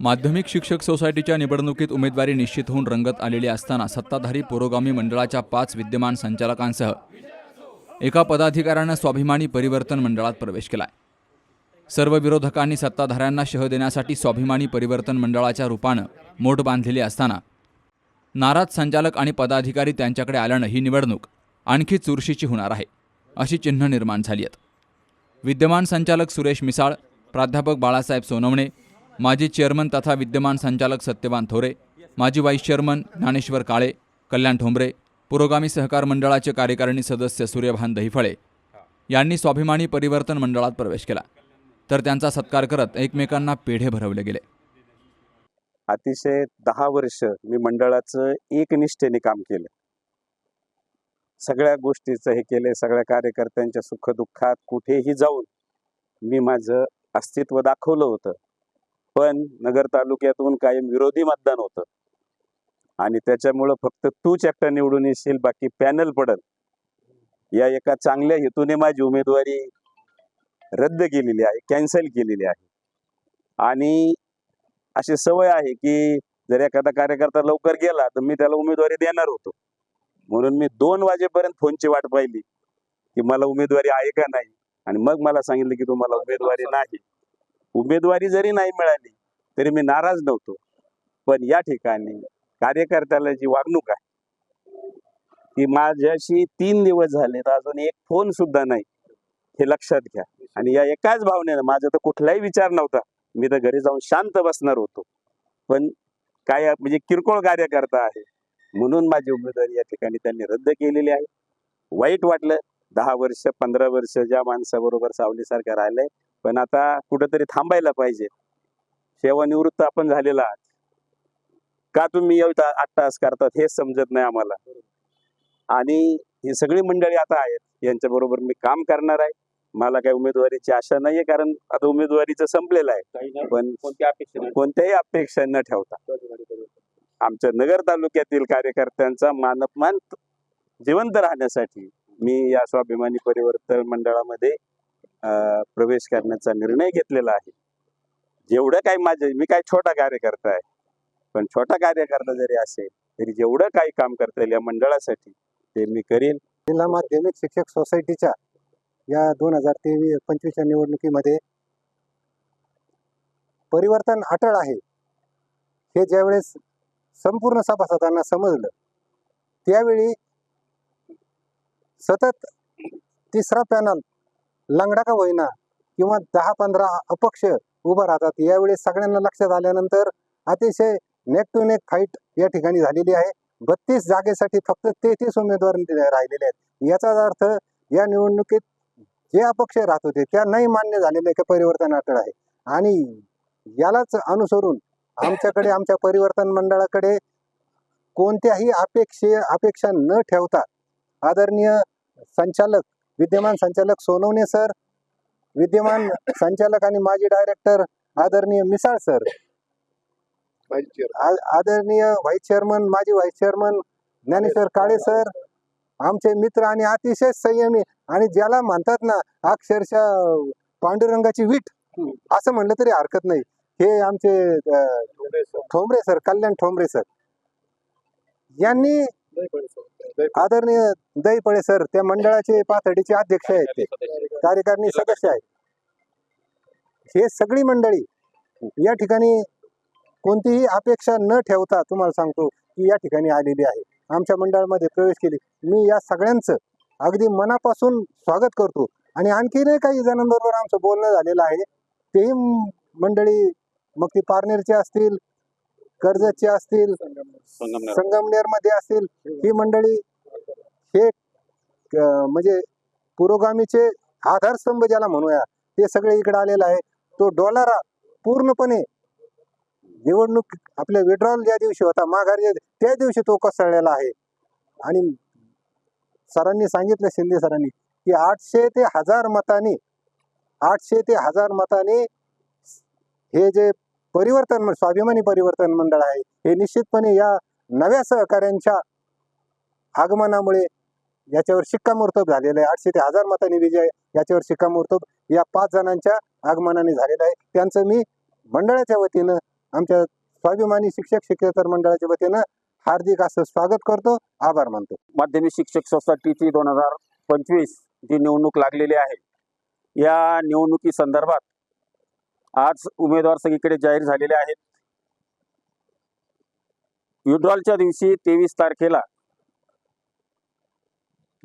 माध्यमिक शिक्षक सोसायटीच्या निवडणुकीत उमेदवारी निश्चित होऊन रंगत आलेली असताना सत्ताधारी पुरोगामी मंडळाच्या पाच विद्यमान संचालकांसह एका पदाधिकाऱ्यानं स्वाभिमानी परिवर्तन मंडळात प्रवेश केलाय. सर्व विरोधकांनी सत्ताधाऱ्यांना शह देण्यासाठी स्वाभिमानी परिवर्तन मंडळाच्या रूपानं मोठ बांधलेली असताना नाराज संचालक आणि पदाधिकारी त्यांच्याकडे आल्यानं ही निवडणूक आणखी चुरशीची होणार आहे अशी चिन्ह निर्माण झाली आहेत. विद्यमान संचालक सुरेश मिसाळ प्राध्यापक बाळासाहेब सोनवणे माजी चेअरमन तथा विद्यमान संचालक सत्यवान थोरे माजी व्हाईस चेअरमन ज्ञानेश्वर काळे कल्याण ठोंबरे पुरोगामी सहकार मंडळाचे कार्यकारिणी सदस्य सूर्यभान दहिफळे यांनी स्वाभिमानी परिवर्तन मंडळात प्रवेश केला. तर त्यांचा सत्कार करत एकमेकांना पेढे भरवले गेले. अतिशय दहा वर्ष मी मंडळाचं एकनिष्ठेने काम केलं. सगळ्या गोष्टीचं हे केले सगळ्या कार्यकर्त्यांच्या सुखदुःखात कुठेही जाऊन मी माझं अस्तित्व दाखवलं होतं. पण नगर तालुक्यातून कायम विरोधी मतदान होतं. आणि त्याच्यामुळं फक्त तूच एकटा निवडून येशील बाकी पॅनल पडल. या एका चांगल्या हेतूने माझी उमेदवारी रद्द केलेली आहे कॅन्सल केलेली आहे. आणि अशी सवय आहे की जर एखादा कार्यकर्ता लवकर गेला तर मी त्याला उमेदवारी देणार होतो. म्हणून मी दोन वाजेपर्यंत फोनची वाट पाहिली की मला उमेदवारी आहे का नाही? आणि मग मला सांगितलं की तुम्हाला उमेदवारी नाही. उमेदवारी जरी नाही मिळाली तरी मी नाराज नव्हतो. पण या ठिकाणी कार्यकर्त्याला जी वागणूक आहे ती माझ्याशी तीन दिवस झाले तर अजून एक फोन सुद्धा नाही. हे लक्षात घ्या. आणि या एकाच भावनेनं माझा तर कुठलाही विचार नव्हता. मी तर घरी जाऊन शांत बसणार होतो. पण काय म्हणजे किरकोळ कार्यकर्ता आहे म्हणून माझी उमेदवारी या ठिकाणी त्यांनी रद्द केलेली आहे. वाईट वाटलं दहा वर्ष पंधरा वर्ष ज्या माणसाबरोबर सावलीसारखं राहिलंय पण आता कुठंतरी थांबायला पाहिजे. सेवानिवृत्त आपण झालेला आहात. का तुम्ही एवढा आठ तास करतात हेच समजत नाही आम्हाला. आणि ही सगळी मंडळी आता आहेत. यांच्याबरोबर मी काम करणार आहे. मला काही उमेदवारीची आशा नाहीये कारण आता उमेदवारीचं संपलेलं आहे. पण कोणत्याही अपेक्षा न ठेवता. आमच्या नगर तालुक्यातील कार्यकर्त्यांचा मानपमान जिवंत राहण्यासाठी मी या स्वाभिमानी परिवर्तन मंडळामध्ये प्रवेश करण्याचा निर्णय घेतलेला आहे. जेवढं काही माझे मी काय छोटा कार्यकर्ता आहे पण छोटा कार्यकर्ता जरी असेल तरी जेवढं काही काम करता येईल या मंडळासाठी ते मी करीन. जिल्हा माध्यमिक शिक्षक सोसायटीच्या या दोन हजार तेवीस पंचवीसच्या निवडणुकीमध्ये परिवर्तन अटळ आहे. हे ज्यावेळेस संपूर्ण सभासदांना समजलं त्यावेळी सतत तिसरा पॅनल लंगडा का होईना किंवा दहा पंधरा अपक्ष उभं राहतात यावेळी सगळ्यांना लक्षात आल्यानंतर अतिशय नेक टू नेक फाईट या ठिकाणी झालेली आहे. बत्तीस जागेसाठी फक्त तेहतीस उमेदवार राहिलेले आहेत. याचाच अर्थ या निवडणुकीत जे अपक्ष राहत होते त्या नाही मान्य झालेले एक परिवर्तन अटळ आहे. आणि यालाच अनुसरून आमच्याकडे आमच्या परिवर्तन मंडळाकडे कोणत्याही अपेक्षे अपेक्षा न ठेवता आदरणीय संचालक विद्यमान संचालक सोनवणे सर विद्यमान संचालक आणि माजी डायरेक्टर आदरणीय मिसाळ सर. आदरणीय व्हाईस चेअरमन माजी vice chairman Dnyaneshwar Kale sir आमचे मित्र आणि अतिशय संयमी आणि ज्याला म्हणतात ना अक्षरशः पांडुरंगाची वीट असं म्हणलं तरी हरकत नाही. हे आमचे ठोंबरे सर. कल्याण ठोंबरे सर. यांनी आदरणीय दैपळे सर त्या मंडळाचे पाथर्डीचे अध्यक्ष आहेत ते. कार्यकारिणी सदस्य आहेत. हे सगळी मंडळी या ठिकाणी कोणतीही अपेक्षा न ठेवता तुम्हाला सांगतो की या ठिकाणी आलेली आहे. आमच्या मंडळामध्ये प्रवेश केली. मी या सगळ्यांचं अगदी मनापासून स्वागत करतो. आणि आणखीनही काही जणांबरोबर आमचं बोलणं झालेलं आहे. तेही मंडळी मग ती पारनेरची असतील कर्जतची असतील संगमनेर. मध्ये असतील ही मंडळी हे म्हणजे पुरोगामीचे आधारस्तंभ ज्याला म्हणूया ते सगळे इकडे आलेलं आहे. तो डॉलरा पूर्णपणे निवडणूक आपल्या विड्रॉल ज्या दिवशी होता माघार त्या दिवशी तो कोसळलेला आहे. आणि सरांनी सांगितलं शिंदे सरांनी की आठशे ते हजार मतांनी आठशे ते हजार मतांनी हे जे परिवर्तन स्वाभिमानी परिवर्तन मंडळ आहे. हे निश्चितपणे या नव्या सहकाऱ्यांच्या आगमनामुळे याच्यावर शिक्कामोर्तब झालेलं आहे. आठशे ते हजार मतांनी विजय याच्यावर शिक्कामोर्तब या पाच जणांच्या आगमनाने झालेलं आहे. त्यांचं मी मंडळाच्या वतीनं आमच्या स्वाभिमानी शिक्षक शिक्षकेतर मंडळाच्या वतीनं हार्दिक असं स्वागत करतो आभार मानतो. माध्यमिक शिक्षक सोसायटीची दोन हजार पंचवीस जी निवडणूक लागलेली आहे या निवडणुकी संदर्भात आज उमेदवार सगळीकडे जाहीर झालेले आहेत. विड्रॉलच्या दिवशी तेवीस तारखेला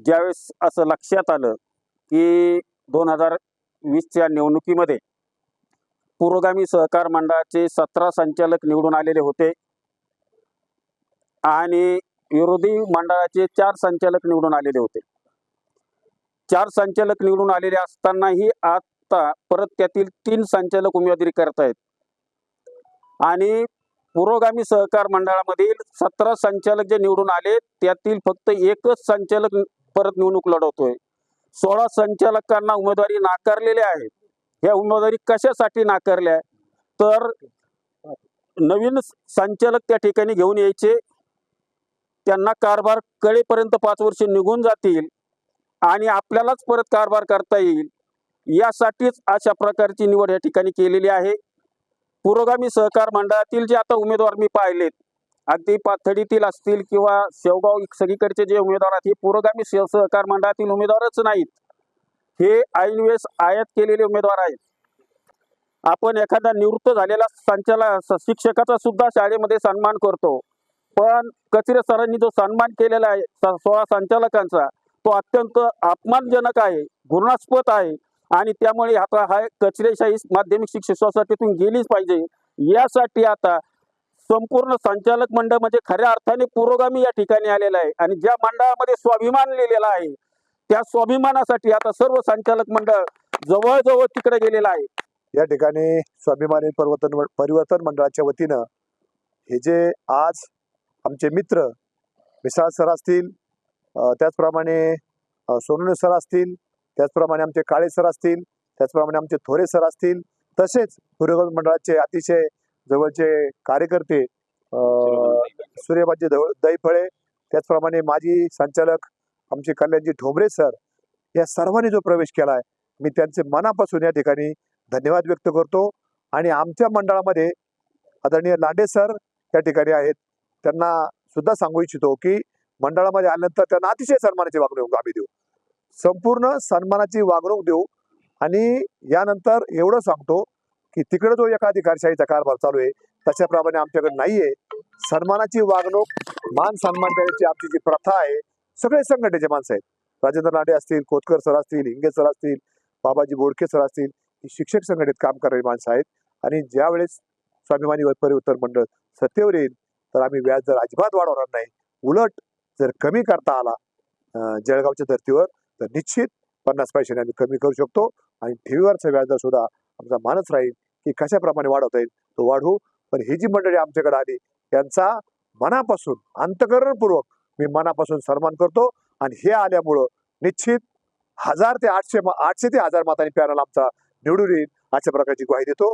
ज्यावेळेस असं लक्षात आलं की दोन हजार वीसच्या निवडणुकीमध्ये पुरोगामी सहकार मंडळाचे सतरा संचालक निवडून आलेले होते आणि विरोधी मंडळाचे चार संचालक निवडून आलेले होते. चार संचालक निवडून आलेले असतानाही आज आता परत त्यातील तीन संचालक उमेदवारी करतायत. आणि पुरोगामी सहकार मंडळामधील सतरा संचालक जे निवडून आले त्यातील फक्त एकच संचालक परत निवडणूक लढवतोय. सोळा संचालकांना उमेदवारी नाकारलेल्या आहेत. ह्या उमेदवारी कशासाठी नाकारल्या? तर नवीन संचालक त्या ठिकाणी घेऊन यायचे. त्यांना कारभार कळेपर्यंत पाच वर्ष निघून जातील आणि आपल्यालाच परत कारभार करता येईल. यासाठीच अशा प्रकारची निवड या ठिकाणी केलेली आहे. पुरोगामी सहकार मंडळातील जे आता उमेदवार मी पाहिलेत अगदी पाथडीतील असतील किंवा शेवगाव सगळीकडचे जे उमेदवार आहेत हे पुरोगामी सहकार मंडळातील उमेदवारच नाहीत. हे ऐनवेळेस आयात केलेले उमेदवार आहेत. आपण एखादा निवृत्त झालेला संचालक शिक्षकाचा सुद्धा शाळेमध्ये सन्मान करतो. पण कचरे सरांनी जो सन्मान केलेला आहे सोळा संचालकांचा तो अत्यंत अपमानजनक आहे घृणास्पद आहे. आणि त्यामुळे आता हा कचरेशाही माध्यमिक शिक्षक सोसायटीतून गेलीच पाहिजे. यासाठी आता संपूर्ण संचालक मंडळ म्हणजे खऱ्या अर्थाने पुरोगामी या ठिकाणी आलेला आहे. आणि ज्या मंडळामध्ये स्वाभिमान लिहिलेला आहे त्या स्वाभिमानासाठी आता सर्व संचालक मंडळ जवळजवळ तिकडे गेलेलं आहे. या ठिकाणी स्वाभिमानी परिवर्तन परिवर्तन मंडळाच्या वतीनं हे जे आज आमचे मित्र विशाल सर असतील त्याचप्रमाणे सोनू सर असतील त्याचप्रमाणे आमचे काळे सर असतील त्याचप्रमाणे आमचे थोरे सर असतील तसेच परिवर्तन मंडळाचे अतिशय जवळचे कार्यकर्ते सूर्यबाजी धव दैफळे त्याचप्रमाणे माजी संचालक आमचे कल्याणजी ठोंबरे सर या सर्वांनी जो प्रवेश केला आहे मी त्यांचे मनापासून या ठिकाणी धन्यवाद व्यक्त करतो. आणि आमच्या मंडळामध्ये आदरणीय लांडे सर त्या ठिकाणी आहेत. त्यांना सुद्धा सांगू इच्छितो की मंडळामध्ये आल्यानंतर त्यांना अतिशय सन्मानाची वागणूक आम्ही देऊ. संपूर्ण सन्मानाची वागणूक देऊ. आणि यानंतर एवढं सांगतो की तिकडे जो एका अधिकारशाहीचा कारभार चालू आहे तशाप्रमाणे आमच्याकडे नाहीये. सन्मानाची वागणूक मान सन्मान देण्याची आमची जी प्रथा आहे सगळे संघटनेचे माणसं आहेत. राजेंद्र लांडे असतील कोतकर सर असतील हिंगे सर असतील बाबाजी बोडके सर असतील ही शिक्षक संघटनेत काम करणारी माणसं आहेत. आणि ज्यावेळेस स्वाभिमानी परिवर्तन मंडळ सत्तेवर येईल तर आम्ही व्याज दर अजिबात वाढवणार नाही. उलट जर कमी करता आला जळगावच्या धर्तीवर तर निश्चित पन्नास पैशाने आम्ही कमी करू शकतो. आणि ठेवीवरचा व्याजदर सुद्धा आमचा मानच राहील की कशाप्रमाणे वाढवता येईल तो वाढवू. पण ही जी मंडळी आमच्याकडे आली त्यांचा मनापासून अंतकरणपूर्वक मी मनापासून सन्मान करतो. आणि हे आल्यामुळं निश्चित हजार ते आठशे आठशे ते हजार मतांनी पॅनल आमचा निवडून येईल अशा प्रकारची ग्वाही देतो.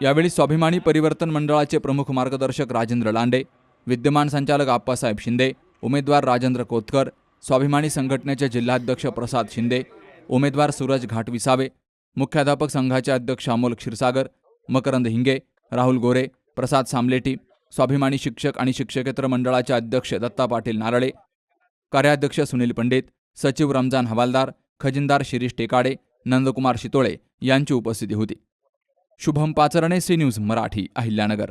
यावेळी स्वाभिमानी परिवर्तन मंडळाचे प्रमुख मार्गदर्शक राजेंद्र लांडे विद्यमान संचालक आप्पासाहेब शिंदे उमेदवार राजेंद्र कोतकर स्वाभिमानी संघटनेचे जिल्हाध्यक्ष प्रसाद शिंदे उमेदवार सूरज घाटविसावे मुख्याध्यापक संघाचे अध्यक्ष अमोल क्षीरसागर मकरंद हिंगे राहुल गोरे प्रसाद सामलेटी स्वाभिमानी शिक्षक आणि शिक्षकेतर मंडळाचे अध्यक्ष दत्ता पाटील नारळे कार्याध्यक्ष सुनील पंडित सचिव रमजान हवालदार खजिनदार शिरीष टेकाडे नंदकुमार शितोळे यांची उपस्थिती होती. Shubham Pacharne C news Marathi Ahilyanagar.